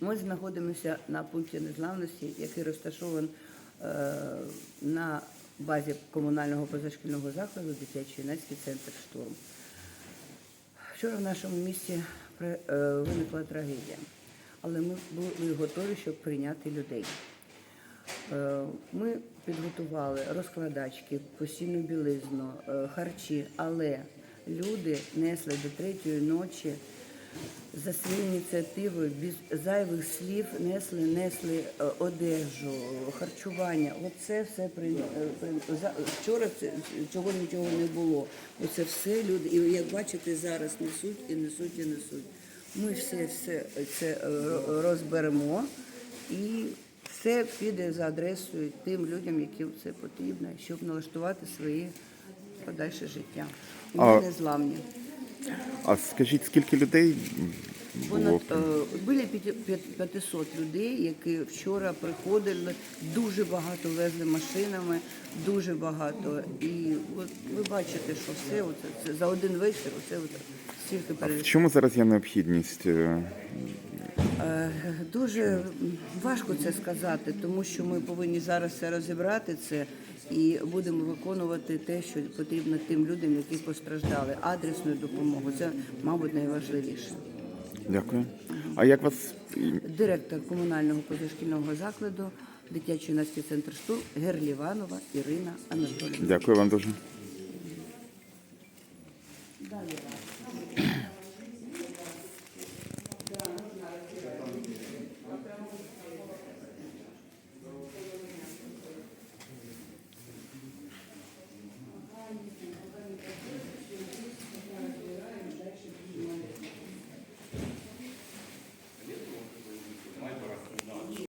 Ми знаходимося на пункті незламності, який розташований е, на базі комунального позашкільного закладу дитячий юнацький центр штурм. Вчора в нашому місті е, виникла трагедія, але ми були готові, щоб прийняти людей. Е, Ми підготували розкладачки, постільну білизну, харчі, але люди несли до третьої ночі за своєю ініціативою, без зайвих слів несли, несли е, одежу, харчування. Оце все при, е, при- вчора це, чого нічого не було. Оце все люди, і як бачите, зараз несуть і несуть і несуть. Ми все, все це е, розберемо і все піде за адресою тим людям, яким це потрібно, щоб налаштувати своє подальше життя. Ми А- не зламні. А скажіть, скільки людей було? Понад е, біля п'яти- п'ят- 500 людей, які вчора приходили, дуже багато везли машинами, дуже багато. І от ви бачите, що все оце, це за один вечір, оце от стільки В перейшло. чому зараз є необхідність? Е, Е, дуже важко це сказати, тому що ми повинні зараз все розібрати це і будемо виконувати те, що потрібно тим людям, які постраждали. Адресну допомогу це, мабуть, найважливіше. Дякую. А як вас директор комунального позашкільного закладу, дитячий юнацький центр штурм Герліванова Ірина Анатолійовна. Дякую вам дуже. далі.